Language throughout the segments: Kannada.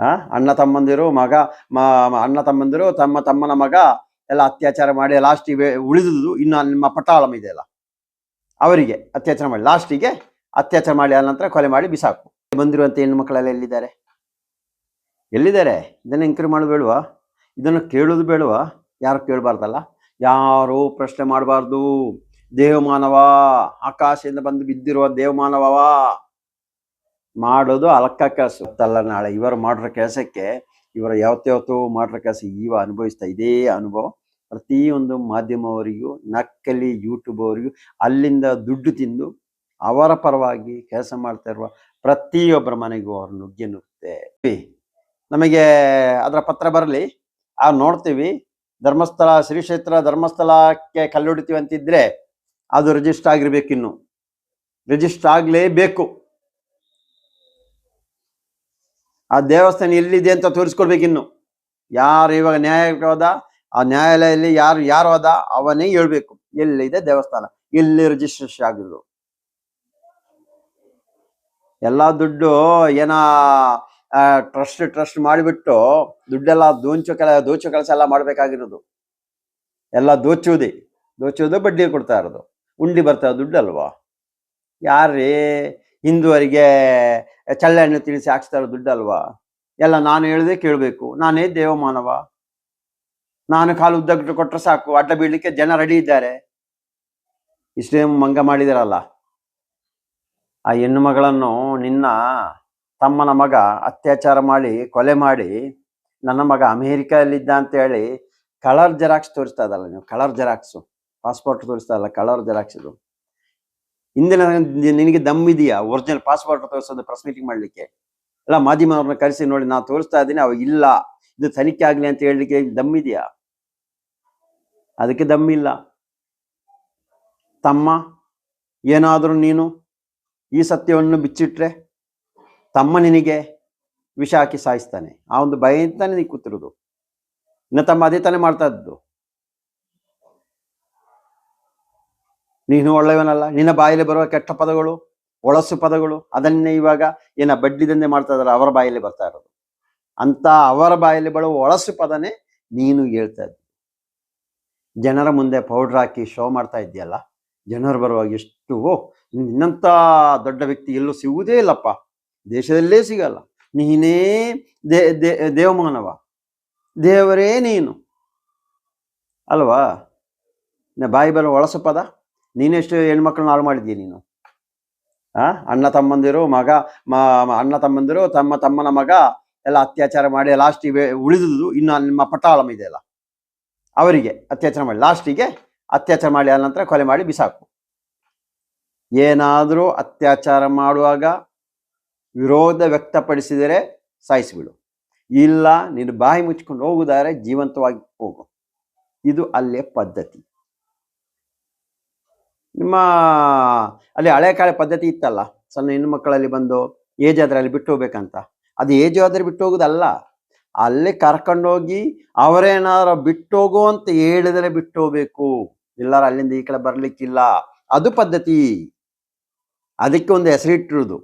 ಆ? ಅಣ್ಣ ತಮ್ಮಂದಿರು, ಮಗ ಅಣ್ಣ ತಮ್ಮಂದಿರು, ತಮ್ಮ ತಮ್ಮನ ಮಗ ಎಲ್ಲ ಅತ್ಯಾಚಾರ ಮಾಡಿ ಲಾಸ್ಟಿಗೆ ಉಳಿದುದು ಇನ್ನು ನಿಮ್ಮ ಪಟ್ಟಾಳಂ ಇದೆಯಲ್ಲ ಅವರಿಗೆ ಅತ್ಯಾಚಾರ ಮಾಡಿ ಲಾಸ್ಟಿಗೆ ಅತ್ಯಾಚಾರ ಮಾಡಿ ಆದ ನಂತರ ಕೊಲೆ ಮಾಡಿ ಬಿಸಾಕು. ಬಂದಿರುವಂತ ಹೆಣ್ಣು ಮಕ್ಕಳೆಲ್ಲ ಎಲ್ಲಿದ್ದಾರೆ? ಎಲ್ಲಿದ್ದಾರೆ? ಇದನ್ನು ಎಂಕ್ವೈರಿ ಮಾಡೋದು ಬೇಡವಾ? ಇದನ್ನು ಕೇಳೋದು ಬೇಡವಾ? ಯಾರು ಕೇಳಬಾರ್ದಲ್ಲ? ಯಾರು ಪ್ರಶ್ನೆ ಮಾಡಬಾರ್ದು. ದೇವಮಾನವ, ಆಕಾಶದಿಂದ ಬಂದು ಬಿದ್ದಿರುವ ದೇವಮಾನವವ. ಮಾಡೋದು ಅಲಕ್ಕ ಕೆಲಸ ಗೊತ್ತಲ್ಲ ನಾಳೆ ಇವರು ಮಾಡಿರೋ ಕೆಲಸಕ್ಕೆ, ಇವರ ಯಾವತ್ತಾವತ್ತು ಮಾಡಿರೋ ಕೆಲಸ ಇವ ಅನುಭವಿಸ್ತಾ ಇದೇ ಅನುಭವ. ಪ್ರತಿಯೊಂದು ಮಾಧ್ಯಮವರಿಗೂ ನಕ್ಕಲಿ ಯೂಟ್ಯೂಬ್ ಅವರಿಗೂ ಅಲ್ಲಿಂದ ದುಡ್ಡು ತಿಂದು ಅವರ ಪರವಾಗಿ ಕೆಲಸ ಮಾಡ್ತಾ ಇರುವ ಪ್ರತಿಯೊಬ್ಬರ ಮನೆಗೂ ಅವ್ರು ನುಗ್ಗಿ ನುಗ್ಗುತ್ತೆ ನಮಗೆ ಅದರ ಪತ್ರ ಬರಲಿ. ಆ ನೋಡ್ತೀವಿ. ಧರ್ಮಸ್ಥಳ, ಶ್ರೀ ಕ್ಷೇತ್ರ ಧರ್ಮಸ್ಥಳಕ್ಕೆ ಕಲ್ಲೊಡಿತೀವಿ ಅಂತಿದ್ರೆ ಅದು ರಿಜಿಸ್ಟರ್ ಆಗಿರ್ಬೇಕಿನ್ನು ರಿಜಿಸ್ಟರ್ ಆಗಲೇಬೇಕು. ಆ ದೇವಸ್ಥಾನ ಎಲ್ಲಿದೆ ಅಂತ ತೋರಿಸ್ಕೊಡ್ಬೇಕಿನ್ನು ಯಾರು ಇವಾಗ ನ್ಯಾಯವಾದ ಆ ನ್ಯಾಯಾಲಯದಲ್ಲಿ ಯಾರು ಯಾರು ಹೋದ ಅವನೇ ಹೇಳ್ಬೇಕು. ಎಲ್ಲಿದೆ ದೇವಸ್ಥಾನ? ಎಲ್ಲಿ ರಿಜಿಸ್ಟ್ರೇಷನ್ ಆಗಿದ್ದು ಎಲ್ಲಾ ದುಡ್ಡು ಏನ ಟ್ರಸ್ಟ್ ಟ್ರಸ್ಟ್ ಮಾಡಿಬಿಟ್ಟು ದುಡ್ಡೆಲ್ಲ ದೋಂಚು ಕೆಲ, ದೋಚು ಕೆಲಸ ಎಲ್ಲ ಮಾಡ್ಬೇಕಾಗಿರೋದು. ಎಲ್ಲ ದೋಚುವುದೇ, ದೋಚುವುದು ಬಡ್ಡಿ ಕೊಡ್ತಾ ಇರೋದು. ಉಂಡಿ ಬರ್ತಾ ದುಡ್ಡು ಅಲ್ವಾ ಯಾರೇ ಹಿಂದುವರಿಗೆ ಚಳ್ಳೆಹಣ್ಣು ತಿಳಿಸಿ ಹಾಕ್ಸ್ತಾ ಇರೋ ದುಡ್ಡು ಅಲ್ವಾ ಎಲ್ಲ ನಾನು ಹೇಳ್ದೆ ಕೇಳಬೇಕು. ನಾನೇ ದೇವಮಾನವ? ನಾನು ಕಾಲು ಉದ್ದಕ್ಕೆ ಕೊಟ್ಟರೆ ಸಾಕು. ಅಡ್ಡ ಬೀಳಲಿಕ್ಕೆ ಜನ ರೆಡಿ ಇದ್ದಾರೆ. ಇಷ್ಟೇ ಮಂಗ ಮಾಡಿದಾರಲ್ಲ. ಆ ಹೆಣ್ಣು ಮಗಳನ್ನು ನಿನ್ನ ತಮ್ಮನ ಮಗ ಅತ್ಯಾಚಾರ ಮಾಡಿ, ಕೊಲೆ ಮಾಡಿ, ನನ್ನ ಮಗ ಅಮೇರಿಕಾದಲ್ಲಿದ್ದ ಅಂತ ಹೇಳಿ ಕಲರ್ ಜೆರಾಕ್ಸ್ ತೋರಿಸ್ತಾ ಇದಲ್ಲ ನೀವು ಕಲರ್ ಜೆರಾಕ್ಸು ಪಾಸ್ಪೋರ್ಟ್ ತೋರಿಸ್ತಾ ಇಲ್ಲ ಕಲರ್ ಜೆರಾಕ್ಸ್ ಇದು. ಹಿಂದಿನ ನಿನಗೆ ದಮ್ ಇದೆಯಾ? ಒರಿಜಿನಲ್ ಪಾಸ್ಪೋರ್ಟ್ ತೋರಿಸೋದು ಪ್ರೆಸ್ ಮೀಟಿಂಗ್ ಮಾಡ್ಲಿಕ್ಕೆ. ಎಲ್ಲ ಮಾಧ್ಯಮವ್ರನ್ನ ಕರೆಸಿ ನೋಡಿ, ನಾನು ತೋರಿಸ್ತಾ ಇದ್ದೀನಿ ಅವ ಇಲ್ಲ. ಇದು ತನಿಖೆ ಆಗ್ಲಿ ಅಂತ ಹೇಳಲಿಕ್ಕೆ ದಮ್ ಇದೆಯಾ? ಅದಕ್ಕೆ ದಮ್ ಇಲ್ಲ. ತಮ್ಮ, ಏನಾದರೂ ನೀನು ಈ ಸತ್ಯವನ್ನು ಬಿಚ್ಚಿಟ್ರೆ ತಮ್ಮ ನಿನಗೆ ವಿಷ ಹಾಕಿ ಸಾಯಿಸ್ತಾನೆ. ಆ ಒಂದು ಭಯ ಅಂತಾನೆ ನೀ ಕೂತಿರೋದು. ಇನ್ನು ತಮ್ಮ ಅದೇ ತಾನೇ ಮಾಡ್ತಾ ಇದ್ದು ನೀನು ಒಳ್ಳೆಯವನಲ್ಲ, ನಿನ್ನ ಬಾಯಲ್ಲಿ ಬರುವ ಕೆಟ್ಟ ಪದಗಳು, ಒಳಸು ಪದಗಳು, ಅದನ್ನೇ ಇವಾಗ ಏನ ಬಡ್ಡಿದಂದೆ ಮಾಡ್ತಾ ಇದ್ದಾರೆ, ಅವರ ಬಾಯಲ್ಲಿ ಬರ್ತಾ ಇರೋದು. ಅಂತ ಅವರ ಬಾಯಲ್ಲಿ ಬರುವ ಒಳಸು ಪದನೇ ನೀನು ಹೇಳ್ತಾ ಇದ್ದೆ. ಜನರ ಮುಂದೆ ಪೌಡ್ರ್ ಹಾಕಿ ಶೋ ಮಾಡ್ತಾ ಇದೆಯಲ್ಲ ಜನರು ಬರುವಾಗ ಎಷ್ಟು, ಓ ನಿನ್ನಂತ ದೊಡ್ಡ ವ್ಯಕ್ತಿ ಎಲ್ಲೂ ಸಿಗುವುದೇ ಇಲ್ಲಪ್ಪ. ದೇಶದಲ್ಲೇ ಸಿಗಲ್ಲ. ನೀನೇ ದೇ ದೇ, ದೇವಮಾನವ. ದೇವರೇ ನೀನು. ಅಲ್ವಾ? ಬಾಯಿ ಬರೋ ಒಳಸು ಪದ? ನೀನೆಷ್ಟು ಹೆಣ್ಮಕ್ಳನ್ನ ಹಾಳು ಮಾಡಿದ್ದೀಯ ನೀನು? ಆ? ಅಣ್ಣ ತಮ್ಮಂದಿರು, ಮಗ ಅಣ್ಣ ತಮ್ಮಂದಿರು, ತಮ್ಮ ತಮ್ಮನ ಮಗ ಎಲ್ಲ ಅತ್ಯಾಚಾರ ಮಾಡಿ ಲಾಸ್ಟಿಗೆ ಉಳಿದುದು. ಇನ್ನು ನಿಮ್ಮ ಪಟಾಳಮ್ ಇದೆ ಅಲ್ಲ. ಅವರಿಗೆ ಅತ್ಯಾಚಾರ ಮಾಡಿ ಲಾಸ್ಟಿಗೆ ಅತ್ಯಾಚಾರ ಮಾಡಿ ಆದ ನಂತರ ಕೊಲೆ ಮಾಡಿ ಬಿಸಾಕು. ಏನಾದರೂ ಅತ್ಯಾಚಾರ ಮಾಡುವಾಗ ವಿರೋಧ ವ್ಯಕ್ತಪಡಿಸಿದರೆ ಸಾಯಿಸಿಬಿಡು. ಇಲ್ಲ, ನೀನು ಬಾಯಿ ಮುಚ್ಕೊಂಡು ಹೋಗುದಾರೆ ಜೀವಂತವಾಗಿ ಹೋಗು. ಇದು ಅಲ್ಲೇ ಪದ್ಧತಿ. ನಿಮ್ಮ, ಅಲ್ಲಿ ಹಳೆ ಕಾಲ ಪದ್ಧತಿ ಇತ್ತಲ್ಲ, ಸಣ್ಣ ಹೆಣ್ಣು ಮಕ್ಕಳಲ್ಲಿ ಬಂದು ಏಜ್ ಆದರೆ ಅಲ್ಲಿ ಬಿಟ್ಟು ಹೋಗ್ಬೇಕಂತ? ಅದು ಏಜ್ ಆದರೆ ಬಿಟ್ಟು ಹೋಗೋದಲ್ಲ. ಅಲ್ಲಿ ಕರ್ಕೊಂಡೋಗಿ ಅವರೇನಾದ್ರು ಬಿಟ್ಟು ಹೋಗು ಅಂತ ಹೇಳಿದರೆ ಬಿಟ್ಟು ಹೋಗ್ಬೇಕು. ಎಲ್ಲರೂ ಅಲ್ಲಿಂದ ಈ ಕಡೆ ಬರ್ಲಿಕ್ಕಿಲ್ಲ. ಅದು ಪದ್ಧತಿ. ಅದಕ್ಕೆ ಒಂದು ಹೆಸರಿಟ್ಟಿರುವುದು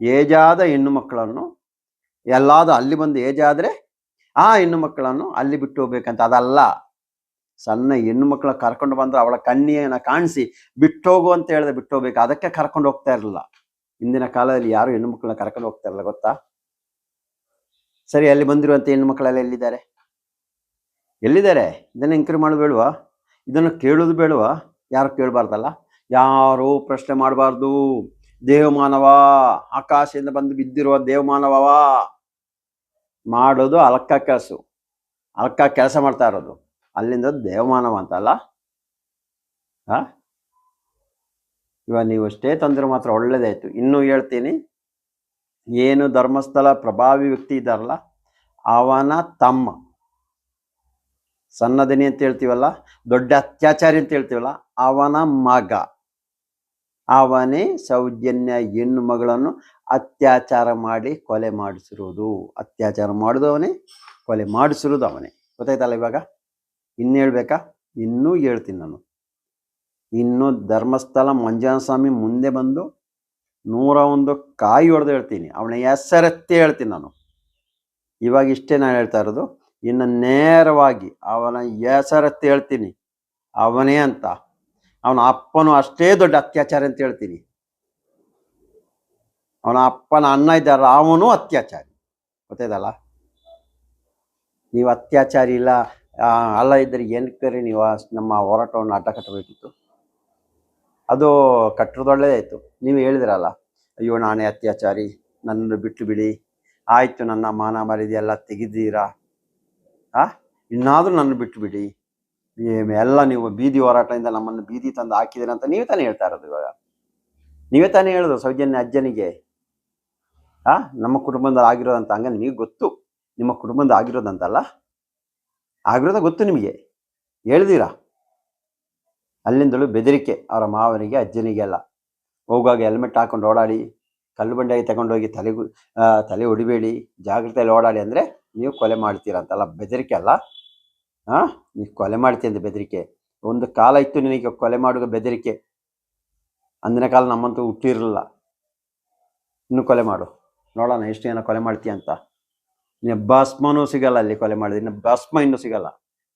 ಏಜಾದ ಹೆಣ್ಣು ಮಕ್ಕಳನ್ನು ಎಲ್ಲಾದ ಅಲ್ಲಿ ಬಂದು ಏಜಾದ್ರೆ ಆ ಹೆಣ್ಣು ಮಕ್ಕಳನ್ನು ಅಲ್ಲಿ ಬಿಟ್ಟು ಹೋಗ್ಬೇಕಂತ. ಅದಲ್ಲ. ಸಣ್ಣ ಹೆಣ್ಣು ಮಕ್ಕಳ ಕರ್ಕೊಂಡು ಬಂದ್ರೆ ಅವಳ ಕಣ್ಣಿಯನ್ನ ಕಾಣಿಸಿ, ಬಿಟ್ಟೋಗು ಅಂತ ಹೇಳಿದ್ರೆ ಬಿಟ್ಟೋಗ್ಬೇಕು. ಅದಕ್ಕೆ ಕರ್ಕೊಂಡು ಹೋಗ್ತಾ ಇರಲಿಲ್ಲ. ಇಂದಿನ ಕಾಲದಲ್ಲಿ ಯಾರು ಹೆಣ್ಣು ಮಕ್ಕಳನ್ನ ಕರ್ಕೊಂಡು ಹೋಗ್ತಾ ಇರಲ್ಲ ಗೊತ್ತಾ? ಸರಿ, ಅಲ್ಲಿ ಬಂದಿರುವಂತ ಹೆಣ್ಣು ಮಕ್ಕಳೆಲ್ಲ ಎಲ್ಲಿದ್ದಾರೆ? ಎಲ್ಲಿದ್ದಾರೆ? ಇದನ್ನು ಎಂಕ್ವೈರಿ ಮಾಡೋದು ಬೇಡವಾ? ಇದನ್ನು ಕೇಳೋದು ಬೇಡವಾ? ಯಾರು ಕೇಳಬಾರ್ದಲ್ಲ? ಯಾರು ಪ್ರಶ್ನೆ ಮಾಡಬಾರ್ದು. ದೇವಮಾನವ, ಆಕಾಶದಿಂದ ಬಂದು ಬಿದ್ದಿರುವ ದೇವಮಾನವ ಮಾಡೋದು ಅಲಕ್ಕ ಕೆಲಸ. ಅಲಕ್ಕ ಕೆಲಸ ಮಾಡ್ತಾ ಇರೋದು. ಅಲ್ಲಿಂದ ದೇವಮಾನವ ಅಂತಲ್ಲ ಇವಾಗ ನೀವು ಅಷ್ಟೇ ತಂದ್ರೆ ಮಾತ್ರ ಒಳ್ಳೇದಾಯ್ತು. ಇನ್ನೂ ಹೇಳ್ತೀನಿ. ಏನು ಧರ್ಮಸ್ಥಳ ಪ್ರಭಾವಿ ವ್ಯಕ್ತಿ ಇದ್ದಾರಲ್ಲ, ಅವನ ತಮ್ಮ, ಸನ್ನದಿನಿ ಅಂತ ಹೇಳ್ತೀವಲ್ಲ, ದೊಡ್ಡ ಅತ್ಯಾಚಾರಿ ಅಂತ ಹೇಳ್ತೀವಲ್ಲ, ಅವನ ಮಗ. ಅವನೇ ಸೌಜನ್ಯ ಹೆಣ್ಣು ಮಗಳನ್ನು ಅತ್ಯಾಚಾರ ಮಾಡಿ ಕೊಲೆ ಮಾಡಿಸಿರುವುದು ಅತ್ಯಾಚಾರ ಮಾಡಿದವನೇ, ಕೊಲೆ ಮಾಡಿಸಿರೋದು ಅವನೇ. ಗೊತ್ತಾಯ್ತಲ್ಲ ಇವಾಗ? ಇನ್ನು ಹೇಳ್ಬೇಕಾ? ಇನ್ನೂ ಹೇಳ್ತೀನಿ ನಾನು. ಇನ್ನು ಧರ್ಮಸ್ಥಳ ಮಂಜಾನ ಸ್ವಾಮಿ ಮುಂದೆ ಬಂದು ನೂರ ಒಂದು ಕಾಯಿ ಹೊಡೆದು ಹೇಳ್ತೀನಿ. ಅವನ ಹೆಸರೆತ್ತಿ ಹೇಳ್ತೀನಿ ನಾನು. ಇವಾಗ ಇಷ್ಟೇ ನಾನು ಹೇಳ್ತಾ ಇರೋದು. ಇನ್ನು ನೇರವಾಗಿ ಅವನ ಹೆಸರೆತ್ತಿ ಹೇಳ್ತೀನಿ. ಅವನೇ ಅಂತ. ಅವನ ಅಪ್ಪನು ಅಷ್ಟೇ ದೊಡ್ಡ ಅತ್ಯಾಚಾರ ಅಂತ ಹೇಳ್ತೀನಿ. ಅವನ ಅಪ್ಪನ ಅಣ್ಣ ಇದ್ದ ರಾಮನು ಅತ್ಯಾಚಾರಿ. ಗೊತ್ತಾಯ್ತಲ್ಲ? ನೀವು ಅತ್ಯಾಚಾರಿ ಇಲ್ಲ. ಅಲ್ಲ ಇದ್ದರೆ ಏನಕ್ಕೆ ನೀವು? ನಮ್ಮ ಹೋರಾಟವನ್ನು ಅಡ್ಡ ಕಟ್ಟಬೇಕಿತ್ತು ಅದು ಕಟ್ಟೋದೊಳ್ಳೆದಾಯಿತು ನೀವು ಹೇಳಿದಿರಲ್ಲ, ಅಯ್ಯೋ, ನಾನೇ ಅತ್ಯಾಚಾರಿ, ನನ್ನನ್ನು ಬಿಟ್ಟು ಬಿಡಿ. ಆಯಿತು, ನನ್ನ ಮಾನ ಮರ್ಯಾದೆ ಎಲ್ಲ ತೆಗೆದೀರಾ ಆ, ಇನ್ನಾದರೂ ನನ್ನ ಬಿಟ್ಟು ಬಿಡಿ. ಎಲ್ಲ ನೀವು ಬೀದಿ ಹೋರಾಟದಿಂದ ನಮ್ಮನ್ನು ಬೀದಿ ತಂದು ಹಾಕಿದ್ದೀರ ಅಂತ ನೀವೇ ತಾನೇ ಹೇಳ್ತಾ ಇರೋದು ಇವಾಗ. ನೀವೇ ತಾನೇ ಹೇಳೋದು ಸೌಜನ್ಯ ಅಜ್ಜನಿಗೆ. ಆ, ನಮ್ಮ ಕುಟುಂಬದಲ್ಲಿ ಆಗಿರೋದಂತ ಹಂಗ ನಿಮಗೆ ಗೊತ್ತು. ನಿಮ್ಮ ಕುಟುಂಬದ ಆಗಿರೋದಂತಲ್ಲ? ಆಗಿರೋದ ಗೊತ್ತು ನಿಮಗೆ. ಹೇಳ್ದೀರಾ? ಅಲ್ಲಿಂದಲೂ ಬೆದರಿಕೆ ಅವರ ಮಾವನಿಗೆ, ಅಜ್ಜನಿಗೆ ಅಲ್ಲ. ಹೋಗುವಾಗ ಹೆಲ್ಮೆಟ್ ಹಾಕೊಂಡು ಓಡಾಡಿ, ಕಲ್ಲು ಬಂಡೆಗೆ ತಗೊಂಡೋಗಿ ತಲೆ ತಲೆ ಹೊಡಿಬೇಡಿ, ಜಾಗ್ರತೆಯಲ್ಲಿ ಓಡಾಡಿ ಅಂದರೆ ನೀವು ಕೊಲೆ ಮಾಡ್ತೀರ ಅಂತಲ್ಲ. ಬೆದರಿಕೆ ಅಲ್ಲ. ಹಾಂ ನೀವು ಕೊಲೆ ಮಾಡ್ತೀಯ ಅಂತ ಬೆದರಿಕೆ. ಒಂದು ಕಾಲ ಇತ್ತು ನಿನಗೆ ಕೊಲೆ ಮಾಡುವ ಬೆದರಿಕೆ. ಅಂದಿನ ಕಾಲ ನಮ್ಮಂತೂ ಹುಟ್ಟಿರಲಿಲ್ಲ. ಇನ್ನು ಕೊಲೆ ಮಾಡು. ನೋಡೋಣ, ಎಷ್ಟು ಜನ ಕೊಲೆ ಮಾಡ್ತೀಯ ಅಂತ. ಭಸ್ಮನೂ ಸಿಗಲ್ಲ ಅಲ್ಲಿ ಕೊಲೆ ಮಾಡಿದ ಇನ್ನು ಭಸ್ಮ ಇನ್ನೂ ಸಿಗಲ್ಲ.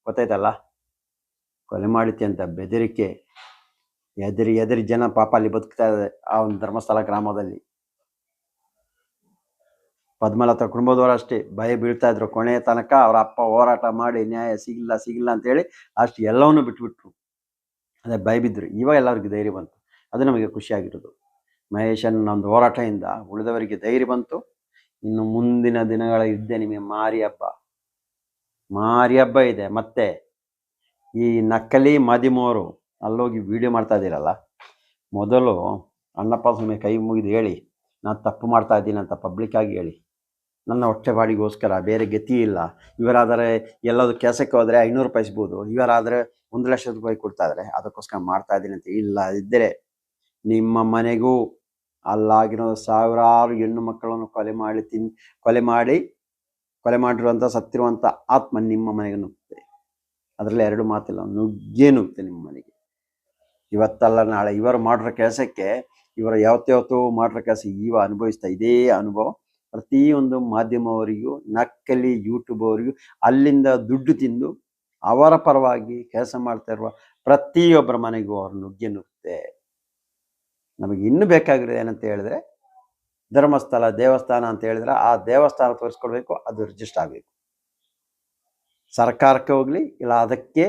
ಗೊತ್ತಾಯ್ತಲ್ಲ? ಕೊಲೆ ಮಾಡಿತಿ ಅಂತ ಬೆದರಿಕೆ. ಎದರಿ ಎದರಿ ಜನ ಪಾಪ ಅಲ್ಲಿ ಬದುಕ್ತಾ ಇದೆ ಆ ಒಂದು ಧರ್ಮಸ್ಥಳ ಗ್ರಾಮದಲ್ಲಿ. ಪದ್ಮಲತಾ ಕುಟುಂಬದವರು ಅಷ್ಟೇ. ಭಯ ಬೀಳ್ತಾ ಇದ್ರು. ಕೊನೆಯ ತನಕ ಅವರ ಅಪ್ಪ ಹೋರಾಟ ಮಾಡಿ ನ್ಯಾಯ ಸಿಗಿಲ್ಲ ಸಿಗಿಲ್ಲ ಅಂತೇಳಿ ಅಷ್ಟು ಎಲ್ಲವನ್ನೂ ಬಿಟ್ಬಿಟ್ರು. ಅದೇ ಭಯ ಬಿದ್ದರು ಇವಾಗ ಎಲ್ಲರಿಗೂ ಧೈರ್ಯ ಬಂತು. ಅದು ನಮಗೆ ಖುಷಿಯಾಗಿರೋದು ಮಹೇಶನ ಒಂದು ಹೋರಾಟದಿಂದ ಉಳಿದವರಿಗೆ ಧೈರ್ಯ ಬಂತು. ಇನ್ನು ಮುಂದಿನ ದಿನಗಳ ಇದ್ದೆ ನಿಮಗೆ ಮಾರಿ ಹಬ್ಬ ಮಾರಿ ಹಬ್ಬ ಇದೆ. ಮತ್ತೆ ಈ ನಕಲಿ ಮದಿಮೋರು ಅಲ್ಲೋಗಿ ವಿಡಿಯೋ ಮಾಡ್ತಾ ಇದ್ದೀರಲ್ಲ, ಮೊದಲು ಅಣ್ಣಪ್ಪ ಸ್ವಾಮಿ ಕೈ ಮುಗಿದು ಹೇಳಿ, ನಾನು ತಪ್ಪು ಮಾಡ್ತಾ ಇದ್ದೀನಿ ಅಂತ ಪಬ್ಲಿಕ್ ಆಗಿ ಹೇಳಿ. ನನ್ನ ಹೊಟ್ಟೆ ಬಾಡಿಗೋಸ್ಕರ ಬೇರೆ ಗತಿ ಇಲ್ಲ. ಇವರಾದರೆ ಎಲ್ಲದು ಕೆಲಸಕ್ಕೆ ಹೋದರೆ ಐನೂರು ರೂಪಾಯಿ ಸಿಗ್ಬೋದು. ಇವರಾದರೆ ಒಂದು ಲಕ್ಷ ರೂಪಾಯಿ ಕೊಡ್ತಾ ಇದ್ದಾರೆ. ಅದಕ್ಕೋಸ್ಕರ ಮಾಡ್ತಾ ಇದ್ದೀನಿ ಅಂತ ಇಲ್ಲ. ಇದ್ದರೆ ನಿಮ್ಮ ಮನೆಗೂ ಅಲ್ಲಾಗಿರೋ ಸಾವಿರಾರು ಹೆಣ್ಣು ಮಕ್ಕಳನ್ನು ಕೊಲೆ ಮಾಡಿ ತಿನ್, ಕೊಲೆ ಮಾಡಿ, ಕೊಲೆ ಮಾಡಿರುವಂಥ, ಸತ್ತಿರುವಂಥ ಆತ್ಮ ನಿಮ್ಮ ಮನೆಗೆ ನುಗ್ಗುತ್ತೆ. ಅದರಲ್ಲಿ ಎರಡು ಮಾತಿಲ್ಲ, ನುಗ್ಗೇ ನುಗ್ಗುತ್ತೆ ನಿಮ್ಮ ಮನೆಗೆ. ಇವತ್ತಲ್ಲ ನಾಳೆ ಇವರು ಮಾಡಿರೋ ಕೆಲಸಕ್ಕೆ, ಇವರ ಯಾವತ್ತಾವತ್ತು ಮಾಡಿರೋ ಕೆಲಸ ಇವ ಅನುಭವಿಸ್ತಾ ಇದೇ ಅನುಭವ. ಪ್ರತಿಯೊಂದು ಮಾಧ್ಯಮವರಿಗೂ, ನಕಲಿ ಯೂಟ್ಯೂಬ್ ಅವರಿಗೂ ಅಲ್ಲಿಂದ ದುಡ್ಡು ತಿಂದು ಅವರ ಪರವಾಗಿ ಕೆಲಸ ಮಾಡ್ತಾ ಇರುವ ಪ್ರತಿಯೊಬ್ಬರ ಮನೆಗೂ ಅವರು ನುಗ್ಗೆ ನುಗ್ಗುತ್ತೆ. ನಮಗೆ ಇನ್ನೂ ಬೇಕಾಗಿರೋದು ಏನಂತ ಹೇಳಿದ್ರೆ ಧರ್ಮಸ್ಥಳ, ದೇವಸ್ಥಾನ ಅಂತ ಹೇಳಿದ್ರೆ ಆ ದೇವಸ್ಥಾನ ತೋರಿಸ್ಕೊಳ್ಬೇಕು ಅದು ರಿಜಿಸ್ಟರ್ ಆಗಬೇಕು. ಸರ್ಕಾರಕ್ಕೆ ಹೋಗ್ಲಿ, ಇಲ್ಲ ಅದಕ್ಕೆ